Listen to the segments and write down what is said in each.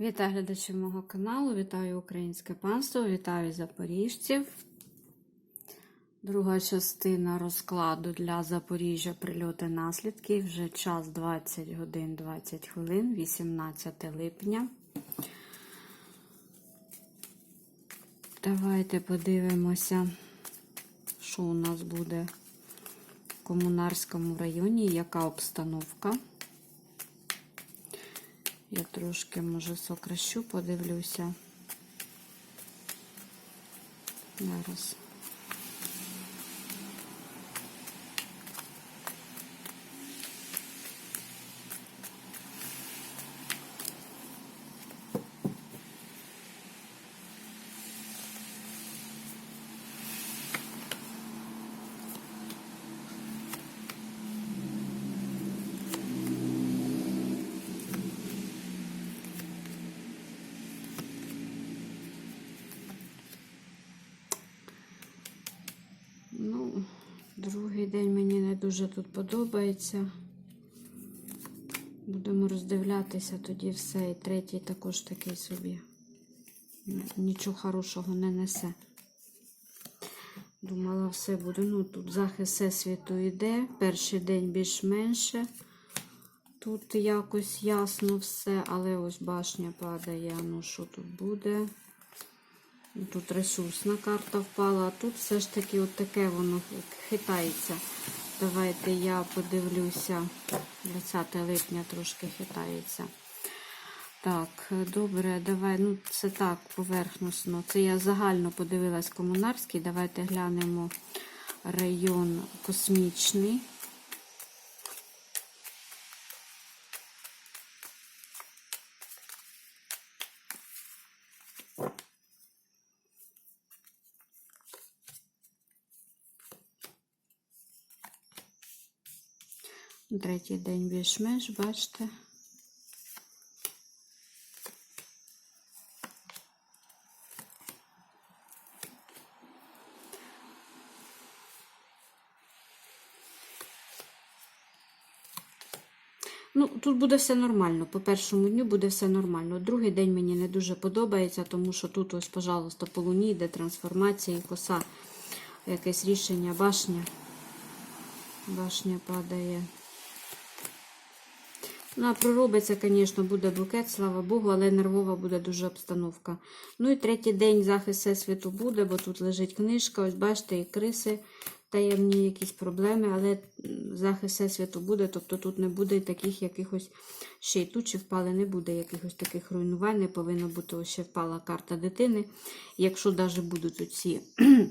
Вітаю глядачів мого каналу, вітаю українське панство, вітаю запоріжців. Друга частина розкладу для Запоріжжя прильоти наслідки. Вже час 20 годин 20 хвилин, 18 липня. Давайте подивимося, що у нас буде в Комунарському районі, яка обстановка. Я трошки, може, сокращу, подивлюся. Зараз. Ну, другий день мені не дуже тут подобається. Будемо роздивлятися тоді все. І третій також такий собі. Нічого хорошого не несе. Думала, все буде. Ну, тут захист всесвіту йде. Перший день більш-менше. Тут якось ясно все, але ось башня падає. Ну, що тут буде? Тут ресурсна карта впала, а тут все ж таки от таке воно хитається. Давайте я подивлюся. 20 липня трошки хитається. Так, добре, давай. Ну, це так, поверхносно. Це я загально подивилась комунарський. Давайте глянемо район космічний. Третій день більш-менш, бачите. Ну, тут буде все нормально. По першому дню буде все нормально. Другий день мені не дуже подобається, тому що тут, ось, пожалуйста, по луні йде трансформація і коса, якесь рішення, башня. Башня падає. Ну, а проробиться, звісно, буде букет, слава Богу, але нервова буде дуже обстановка. Ну і третій день захист всесвіту буде, бо тут лежить книжка. Ось бачите, і криси, таємні якісь проблеми, але захист всесвіту буде, тобто тут не буде таких якихось ще й тучі впали, не буде якихось таких руйнувань, не повинно бути ще впала карта дитини. Якщо навіть будуть оці,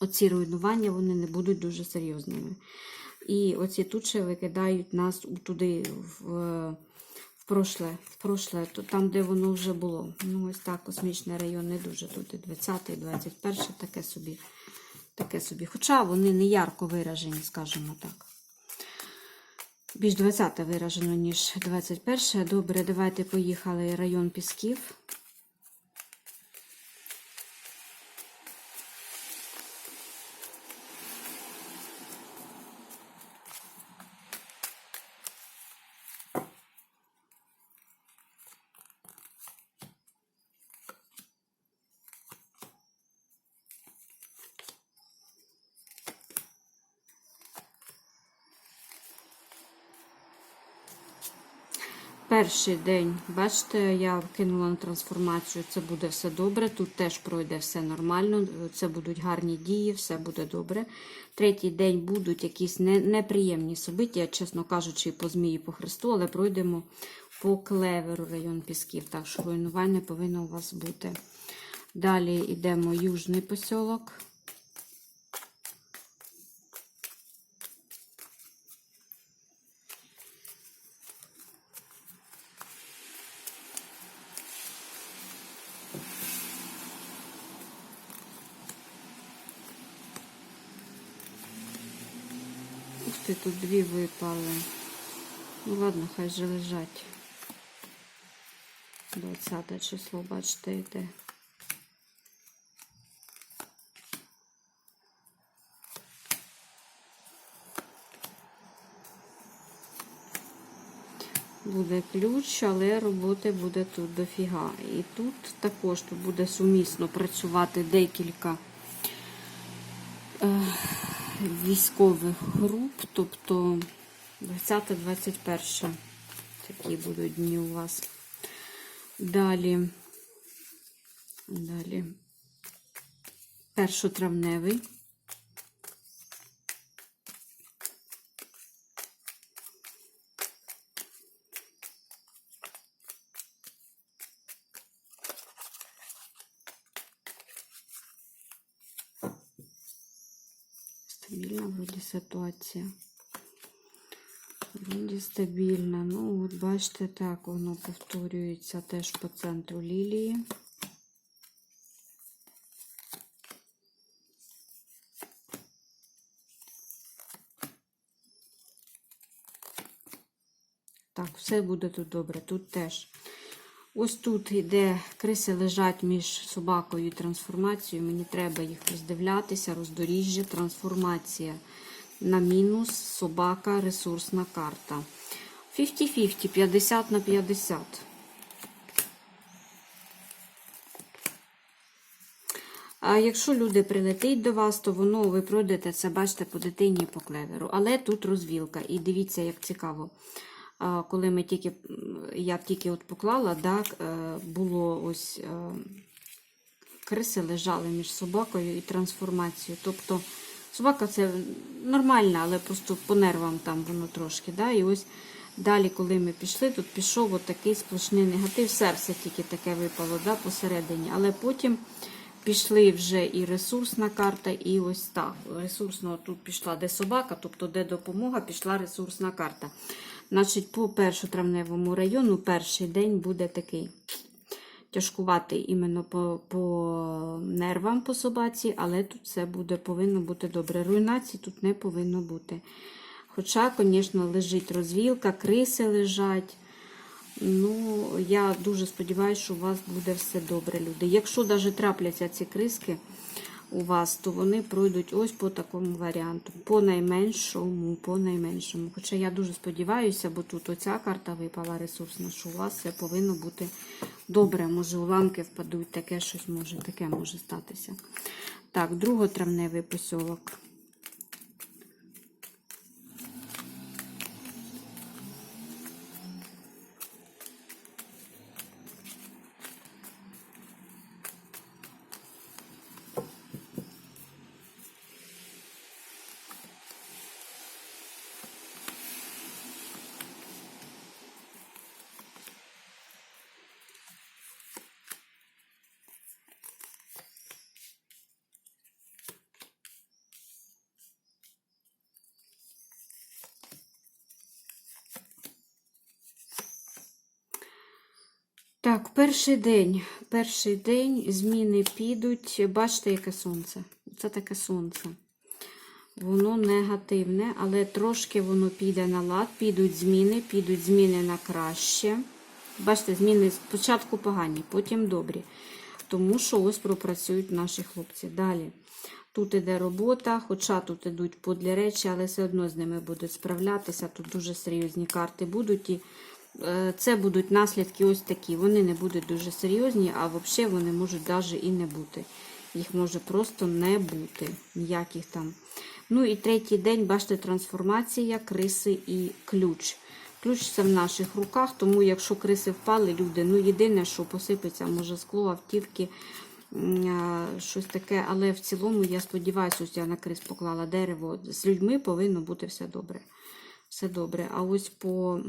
оці руйнування, вони не будуть дуже серйозними. І оці тучі викидають нас туди, в в, прошле, в прошле, то там, де воно вже було. Ну, ось так, космічний район не дуже. Тут і 20-й, 21 таке собі. Таке собі. Хоча вони не ярко виражені, скажімо так. Більш 20 виражено, ніж 21. Добре, давайте поїхали район Пісків. Перший день, бачите, я вкинула на трансформацію, це буде все добре. Тут теж пройде все нормально, це будуть гарні дії, все буде добре. Третій день будуть якісь не, неприємні собиття, чесно кажучи, по змії, по Христу, але пройдемо по клеверу район Пісків. Так що руйнування повинно у вас бути. Далі йдемо Южний посілок. Ух тут дві випали. Ну ладно, хай же лежать. 20 число, бачите, йде. буде ключ, але роботи буде тут дофіга. І тут також тут буде сумісно працювати декілька військових груп, тобто 20-21 такі будуть дні у вас. Далі, далі, першотравневий. Стабільна вроді ситуація. Вроді стабільна. Ну, от бачите, так воно повторюється теж по центру лілії. Так, все буде тут добре. Тут теж. Ось тут іде криси лежать між собакою і трансформацією. Мені треба їх роздивлятися, роздоріжжя, трансформація на мінус, собака, ресурсна карта. 50-50, 50 на 50. А якщо люди прилетить до вас, то воно ви пройдете це, бачите, по дитині і по клеверу. Але тут розвілка. І дивіться, як цікаво. Коли ми тільки, я тільки от поклала, да, е, було ось е, криси лежали між собакою і трансформацією. Тобто собака це нормальна, але просто по нервам там воно трошки. Да, І ось далі, коли ми пішли, тут пішов от такий сплошний негатив. Серце тільки таке випало да, посередині. Але потім пішли вже і ресурсна карта, і ось так. Ресурсно тут пішла де собака, тобто де допомога, пішла ресурсна карта. Значить, по першотравневому району перший день буде такий тяжкуватий іменно по, по нервам по собаці, але тут все буде, повинно бути добре. Руйнації тут не повинно бути. Хоча, звісно, лежить розвілка, криси лежать. Ну, я дуже сподіваюся, що у вас буде все добре, люди. Якщо навіть трапляться ці криски у вас, то вони пройдуть ось по такому варіанту. По найменшому, по найменшому. Хоча я дуже сподіваюся, бо тут оця карта випала ресурсна, що у вас все повинно бути добре. Може, уламки впадуть, таке щось може, таке може статися. Так, друготравневий посілок. Так, перший день. Перший день зміни підуть. Бачите, яке сонце? Це таке сонце. Воно негативне, але трошки воно піде на лад, підуть зміни, підуть зміни на краще. Бачите, зміни спочатку погані, потім добрі. Тому що ось пропрацюють наші хлопці. Далі. Тут іде робота, хоча тут йдуть подлі речі, але все одно з ними будуть справлятися. Тут дуже серйозні карти будуть. І це будуть наслідки ось такі. Вони не будуть дуже серйозні, а взагалі вони можуть навіть і не бути. Їх може просто не бути. Ніяких там. Ну і третій день, бачите, трансформація, криси і ключ. Ключ це в наших руках, тому якщо криси впали, люди, ну єдине, що посипеться, може скло, автівки, щось таке. Але в цілому, я сподіваюся, ось я на крис поклала дерево. З людьми повинно бути все добре. Все добре. А ось по,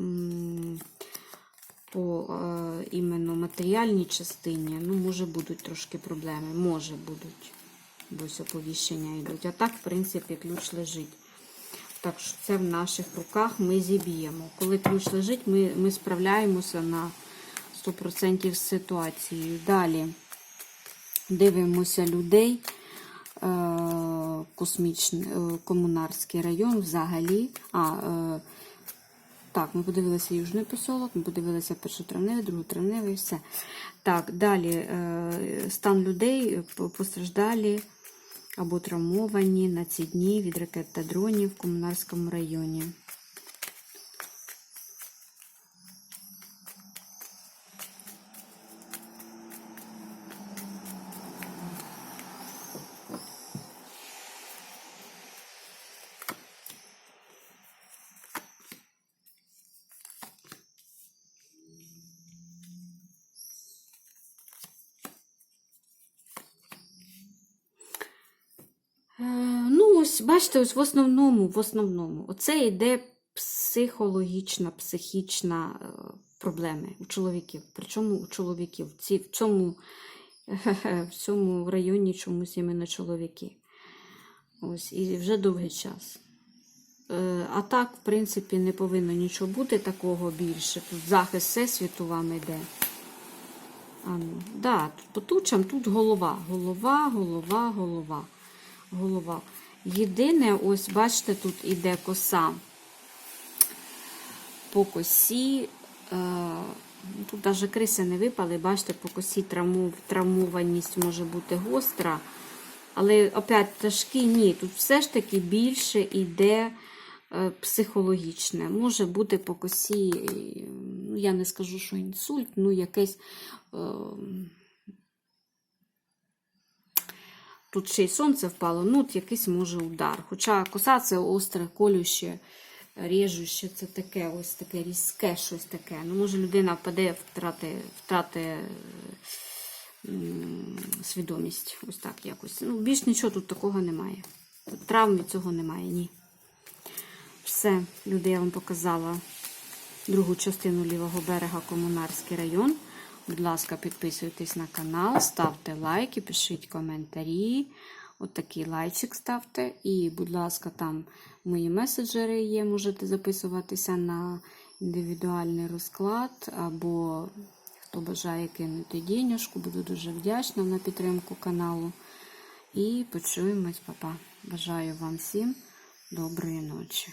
по е, іменно матеріальній частині, ну, може, будуть трошки проблеми. Може будуть. Бо ось оповіщення йдуть. А так, в принципі, ключ лежить. Так що це в наших руках ми зіб'ємо. Коли ключ лежить, ми, ми справляємося на 100% з ситуацією. Далі дивимося людей. Е, Космічний е, комунарський район взагалі. А, е, так, ми подивилися Южний посолок, ми подивилися першотравневий, друготравневий, все. Так, далі е, стан людей постраждалі або травмовані на ці дні від ракет та дронів в комунарському районі. Ось, бачите, ось в основному, в основному, оце йде психологічна, психічна е, проблеми у чоловіків. Причому у чоловіків. Ці, в, цьому, в цьому районі чомусь іменно чоловіки. Ось, і вже довгий час. Е, А так, в принципі, не повинно нічого бути такого більше. Тут захист всесвіту вам йде. А ну, да, по тучам тут голова. Голова, голова, голова. Голова. Єдине, ось, бачите, тут іде коса по косі. Е, ну, тут навіть криси не випали, бачите, по косі травмованість може бути гостра. Але опять пташки ні. Тут все ж таки більше йде е, психологічне. Може бути по косі, е, ну, я не скажу, що інсульт, ну якесь. Е, Тут ще й сонце впало, ну от якийсь може удар. Хоча коса це остре, колюще, режуще, це таке ось таке різке щось таке. Ну, може людина впаде, втрати, втрати свідомість. Ось так якось. Ну, більш нічого тут такого немає. Травм від цього немає, ні. Все, люди, я вам показала другу частину лівого берега Комунарський район. Будь ласка, підписуйтесь на канал, ставте лайки, пишіть коментарі. От такий лайчик ставте. І, будь ласка, там мої меседжери є. Можете записуватися на індивідуальний розклад. Або хто бажає кинути денежку, буду дуже вдячна на підтримку каналу. І почуємось, папа. Бажаю вам всім доброї ночі.